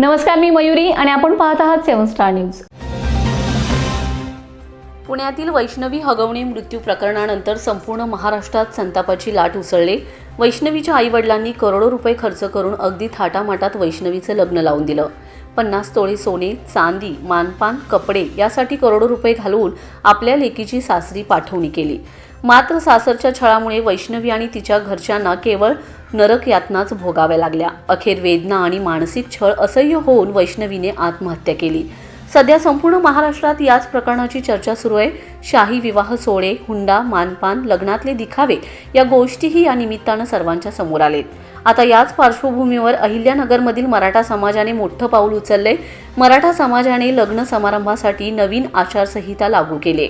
नमस्कार मी मयुरी आणि आपण पाहत आहात सेवन स्टार न्यूज. पुण्यातील वैष्णवी हगवणे मृत्यू प्रकरणानंतर संपूर्ण महाराष्ट्रात संतापाची लाट उसळली. वैष्णवीच्या आईवडिलांनी करोडो रुपये खर्च करून अगदी थाटामाटात वैष्णवीचं लग्न लावून दिलं. पन्नास तोळे सोने चांदी मानपान कपडे यासाठी करोडो रुपये घालवून आपल्या लेकीची सासरी पाठवणी केली. मात्र सासरच्या छळामुळे वैष्णवी आणि तिच्या घरच्यांना केवळ नरक यातनाच भोगाव्या लागल्या. अखेर वेदना आणि मानसिक छळ असह्य होऊन वैष्णवीने आत्महत्या केली. सध्या संपूर्ण महाराष्ट्रात याच प्रकरणाची चर्चा सुरू आहे. शाही विवाह सोहळे हुंडा मानपान लग्नातले दिखावे या गोष्टीही या निमित्तानं सर्वांच्या समोर आलेत. आता याच पार्श्वभूमीवर अहिल्यानगरमधील मराठा समाजाने मोठं पाऊल उचललंय. मराठा समाजाने लग्न समारंभासाठी नवीन आचारसंहिता लागू केली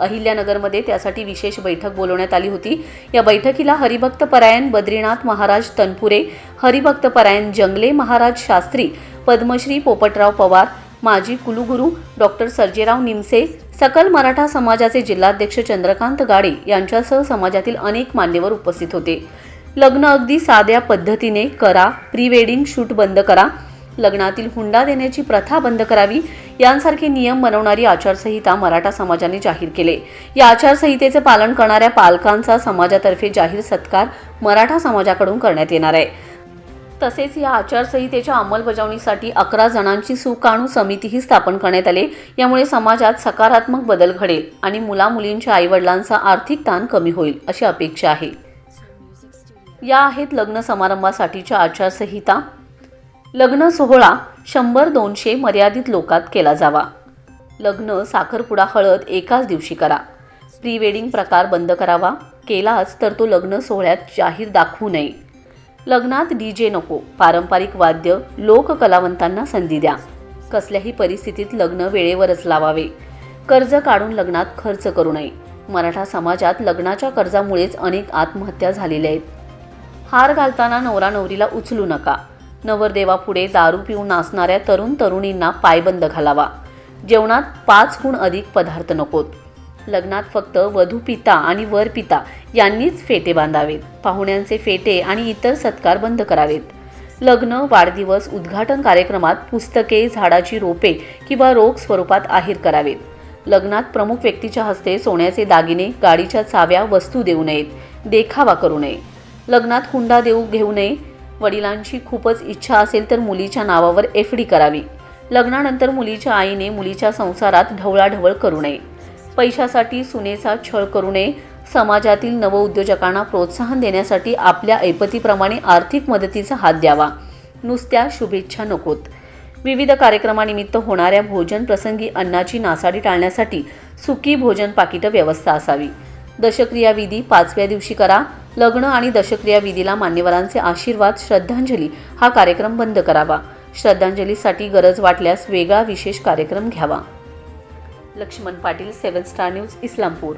अहिल्यानगरमध्ये त्यासाठी विशेष बैठक बोलवण्यात आली होती. या बैठकीला हरिभक्त परायण बद्रीनाथ महाराज तनपुरे हरिभक्त परायण जंगले महाराज शास्त्री पद्मश्री पोपटराव पवार माजी कुलगुरू डॉक्टर सर्जेराव निमसे सकल मराठा समाजाचे जिल्हाध्यक्ष चंद्रकांत गाडे यांच्यासह समाजातील अनेक मान्यवर उपस्थित होते. लग्न अगदी साध्या पद्धतीने करा प्री वेडिंग शूट बंद करा लग्नातील हुंडा देण्याची प्रथा बंद करावी यांसारखे नियम बनवणारी आचारसंहिता मराठा समाजाने जाहीर केले. या आचारसंहितेचे पालन करणाऱ्या पालकांचा समाजातर्फे जाहीर सत्कार मराठा समाजाकडून करण्यात येणार आहे. तसेच या आचारसंहितेच्या अंमलबजावणीसाठी अकरा जणांची सुकाणू समितीही स्थापन करण्यात आली. यामुळे समाजात सकारात्मक बदल घडेल आणि मुलामुलींच्या आईवडिलांचा आर्थिक ताण कमी होईल अशी अपेक्षा आहे. या आहेत लग्न समारंभासाठीच्या आचारसंहिता लग्न सोहळा शंभर दोनशे मर्यादित लोकात केला जावा. लग्न साखरपुडा हळद एकाच दिवशी करा. प्री वेडिंग प्रकार बंद करावा. केलाच तर तो लग्न सोहळ्यात जाहीर दाखवू नये. लग्नात डी जे नको. पारंपरिक वाद्य लोककलावंतांना संधी द्या. कसल्याही परिस्थितीत लग्न वेळेवरच लावावे. कर्ज काढून लग्नात खर्च करू नये. मराठा समाजात लग्नाच्या कर्जामुळेच अनेक आत्महत्या झालेल्या आहेत. हार घालताना नवरा नवरीला उचलू नका. नवरदेवापुढे दारू पिऊन नाचणाऱ्या तरुण तरुणींना पायबंद घालावा. जेवणात पाच गुण अधिक पदार्थ नकोत. लग्नात फक्त वधू पिता आणि वर पिता यांनीच फेटे बांधावेत. पाहुण्यांचे फेटे आणि इतर सत्कार बंद करावेत. लग्न वाढदिवस उद्घाटन कार्यक्रमात पुस्तके झाडाची रोपे किंवा रोख स्वरूपात आहेर करावेत. लग्नात प्रमुख व्यक्तीच्या हस्ते सोन्याचे दागिने गाडीच्या चाव्या वस्तू देऊ नयेत. देखावा करू नये. लग्नात हुंडा देऊ घेऊ नये. वडिलांची खूपच इच्छा असेल तर मुलीच्या नावावर एफ डी करावी. लग्नानंतर मुलीच्या आईने मुलीच्या संसारात ढवळाढवळ करू नये. पैशासाठी सुनेचा छळ करू नये. समाजातील नवउद्योजकांना प्रोत्साहन देण्यासाठी आपल्या ऐपतीप्रमाणे आर्थिक मदतीचा हात द्यावा. नुसत्या शुभेच्छा नकोत. विविध कार्यक्रमानिमित्त होणाऱ्या भोजन प्रसंगी अन्नाची नासाडी टाळण्यासाठी सुकी भोजन पाकिटं व्यवस्था असावी. दशक्रियाविधी पाचव्या दिवशी करा. लग्न आणि दशक्रिया विधीला मान्यवरांचे आशीर्वाद श्रद्धांजली हा कार्यक्रम बंद करावा. श्रद्धांजलीसाठी गरज वाटल्यास वेगळा विशेष कार्यक्रम घ्यावा. Lakshman Patil seven star news Islampur.